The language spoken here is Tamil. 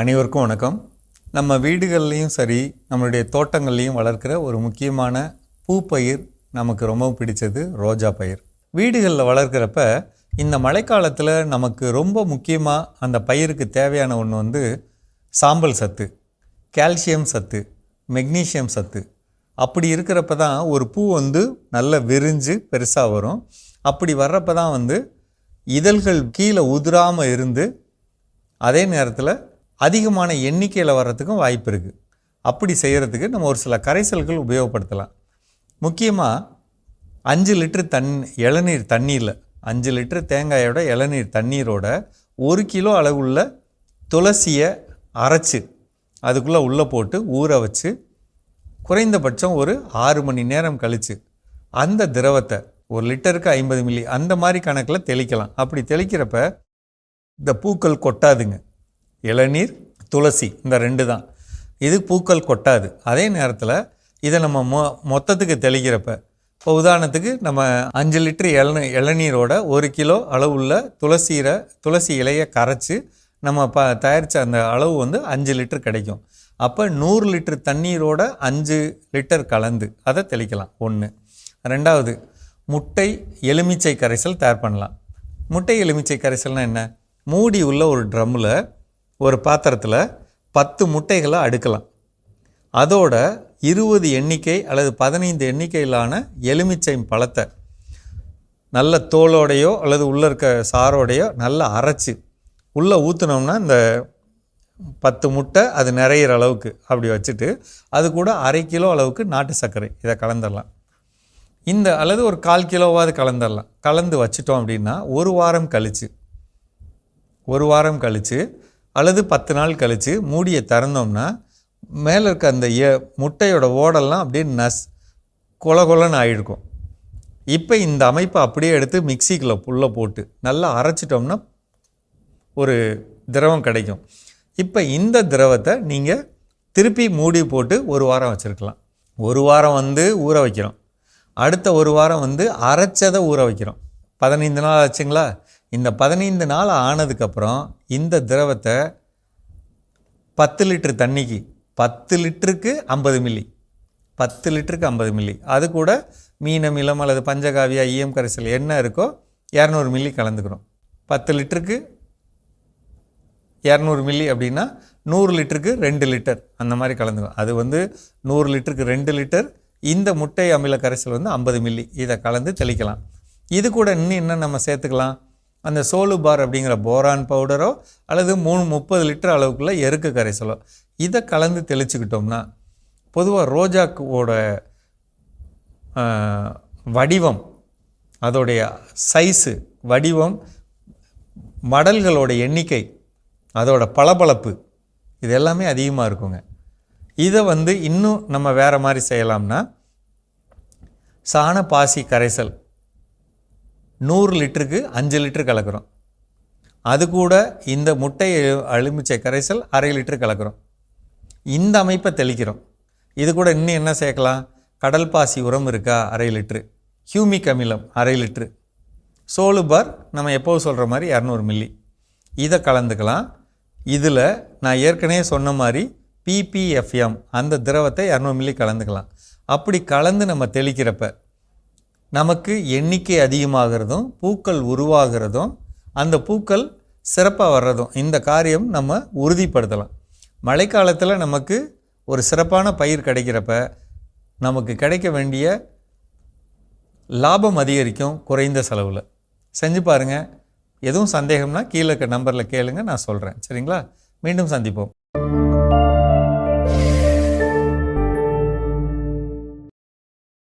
அனைவருக்கும் வணக்கம். நம்ம வீடுகள்லேயும் சரி நம்மளுடைய தோட்டங்கள்லேயும் வளர்க்கிற ஒரு முக்கியமான பூப்பயிர் நமக்கு ரொம்ப பிடிச்சது ரோஜா பயிர். வீடுகளில் வளர்க்குறப்ப இந்த மழைக்காலத்தில் நமக்கு ரொம்ப முக்கியமாக அந்த பயிருக்கு தேவையான ஒன்று வந்து சாம்பல் சத்து கால்சியம் சத்து மெக்னீசியம் சத்து. அப்படி இருக்கிறப்ப தான் ஒரு பூ வந்து நல்ல விரிஞ்சு பெருசாக வரும். அப்படி வர்றப்ப தான் வந்து இதழ்கள் கீழே உதிராமல் இருந்து அதே நேரத்தில் அதிகமான எண்ணிக்கையில் வர்றதுக்கும் வாய்ப்பு இருக்குது அப்படி செய்கிறதுக்கு நம்ம ஒரு சில கரைசல்கள் உபயோகப்படுத்தலாம். முக்கியமாக அஞ்சு லிட்டர் தண் இளநீர் தண்ணீரில் அஞ்சு லிட்டர் தேங்காயோட இளநீர் தண்ணீரோட ஒரு கிலோ அளவுள்ள துளசியை அரைச்சு அதுக்குள்ளே உள்ளே போட்டு ஊற வச்சு குறைந்தபட்சம் ஒரு ஆறு மணி நேரம் கழித்து அந்த திரவத்தை ஒரு லிட்டருக்கு ஐம்பது மில்லி அந்த மாதிரி கணக்கில் தெளிக்கலாம். அப்படி தெளிக்கிறப்ப இந்த பூக்கள் கொட்டாதுங்க. இளநீர் துளசி இந்த ரெண்டு தான். இது பூக்கள் கொட்டாது. அதே நேரத்தில் இதை நம்ம மொ மொத்தத்துக்கு தெளிக்கிறப்ப இப்போ உதாரணத்துக்கு நம்ம அஞ்சு லிட்டர் இளநீ இளநீரோட ஒரு கிலோ அளவுள்ள துளசீரை துளசி இலையை கரைச்சி நம்ம ப தயாரித்த அந்த அளவு வந்து அஞ்சு லிட்டர் கிடைக்கும். அப்போ நூறு லிட்டர் தண்ணீரோட அஞ்சு லிட்டர் கலந்து அதை தெளிக்கலாம். ஒன்று ரெண்டாவது முட்டை எலுமிச்சை கரைசல் தயார் பண்ணலாம். முட்டை எலுமிச்சை கரைசல்னால் என்ன? மூடி உள்ள ஒரு ட்ரம்மில் ஒரு பாத்திரத்தில் பத்து முட்டைகளை அடுக்கலாம். அதோட இருபது எண்ணிக்கை அல்லது பதினைந்து எண்ணிக்கையிலான எலுமிச்சை பழத்தை நல்ல தோலோடையோ அல்லது உள்ளே இருக்க சாரோடையோ நல்லா அரைச்சி உள்ளே ஊற்றுனோம்னா இந்த பத்து முட்டை அது நிறையிற அளவுக்கு அப்படி வச்சுட்டு அது கூட அரை கிலோ அளவுக்கு நாட்டு சர்க்கரை. இதை கலந்துடலாம். இந்த அல்லது ஒரு கால் கிலோவாவது கலந்துடலாம். கலந்து வச்சிட்டோம் அப்படின்னா ஒரு வாரம் கழித்து ஒரு வாரம் கழித்து அல்லது பத்து நாள் கழித்து மூடியை திறந்தோம்னா மேலே இருக்க அந்த ஏ முட்டையோட ஓடெல்லாம் அப்படியே நஸ் கொல கொலன்னு ஆகிருக்கும் இப்போ இந்த அமைப்பை அப்படியே எடுத்து மிக்சிக்குள்ளே புல்ல போட்டு நல்லா அரைச்சிட்டோம்னா ஒரு திரவம் கிடைக்கும். இப்போ இந்த திரவத்தை நீங்கள் திருப்பி மூடி போட்டு ஒரு வாரம் வச்சுருக்கலாம். ஒரு வாரம் வந்து ஊற வைக்கிறோம். அடுத்த ஒரு வாரம் வந்து அரைச்சதை ஊற வைக்கிறோம். பதினைந்து நாள் ஆச்சுங்களா? இந்த பதினைந்து நாள் ஆனதுக்கப்புறம் இந்த திரவத்தை பத்து லிட்ரு தண்ணிக்கு பத்து லிட்டருக்கு ஐம்பது மில்லி பத்து லிட்டருக்கு ஐம்பது மில்லி. அது கூட மீனமிலம் அல்லது பஞ்சகாவியா ஈயம் கரைசல் என்ன இருக்கோ இரநூறு மில்லி கலந்துக்கிறோம். பத்து லிட்டருக்கு இரநூறு மில்லி அப்படின்னா நூறு லிட்டருக்கு ரெண்டு லிட்டர் அந்த மாதிரி கலந்துக்கும் அது வந்து நூறு லிட்டருக்கு ரெண்டு லிட்டர் இந்த முட்டை அமில கரைசல் வந்து ஐம்பது மில்லி. இதை கலந்து தெளிக்கலாம். இது கூட இன்னும் என்ன நம்ம சேர்த்துக்கலாம்? அந்த சோலு பார் அப்படிங்கிற போரான் பவுடரோ அல்லது மூணு முப்பது லிட்டர் அளவுக்குள்ள எருக்கு கரைசலோ இதை கலந்து தெளிச்சுக்கிட்டோம்னா பொதுவாக ரோஜாக்கோட வடிவம் அதோடைய சைஸு வடிவம் மடல்களோட எண்ணிக்கை அதோட பளபளப்பு இது எல்லாமே அதிகமாக இருக்குங்க. இதை வந்து இன்னும் நம்ம வேறு மாதிரி செய்யலாம்னா சாண பாசி கரைசல் நூறு லிட்டருக்கு அஞ்சு லிட்டர் கலக்கிறோம். அது கூட இந்த முட்டை அலுமிச்சை கரைசல் அரை லிட்டர் கலக்கிறோம். இந்த அமைப்பை தெளிக்கிறோம். இது கூட இன்னும் என்ன சேர்க்கலாம்? கடல் பாசி உரம் இருக்கா? அரை லிட்ரு ஹியூமிக் அமிலம் அரை லிட்ரு சோலு பார் நம்ம எப்போது சொல்கிற மாதிரி இரநூறு மில்லி. இதை கலந்துக்கலாம். இதில் நான் ஏற்கனவே சொன்ன மாதிரி பிபிஎஃப்எம் அந்த திரவத்தை இரநூறு மில்லி கலந்துக்கலாம். அப்படி கலந்து நம்ம தெளிக்கிறப்ப நமக்கு எண்ணிக்கை அதிகமாகிறதும் பூக்கள் உருவாகிறதும் அந்த பூக்கள் சிறப்பாக வர்றதும் இந்த காரியம் நம்ம உறுதிப்படுத்தலாம். மழைக்காலத்தில் நமக்கு ஒரு சிறப்பான பயிர் கிடைக்கிறப்ப நமக்கு கிடைக்க வேண்டிய லாபம் அதிகரிக்கும் குறைந்த செலவில். செஞ்சு பாருங்கள் எதுவும் சந்தேகம்னா கீழே இருக்க நம்பரில் கேளுங்க நான் சொல்கிறேன் சரிங்களா? மீண்டும் சந்திப்போம்.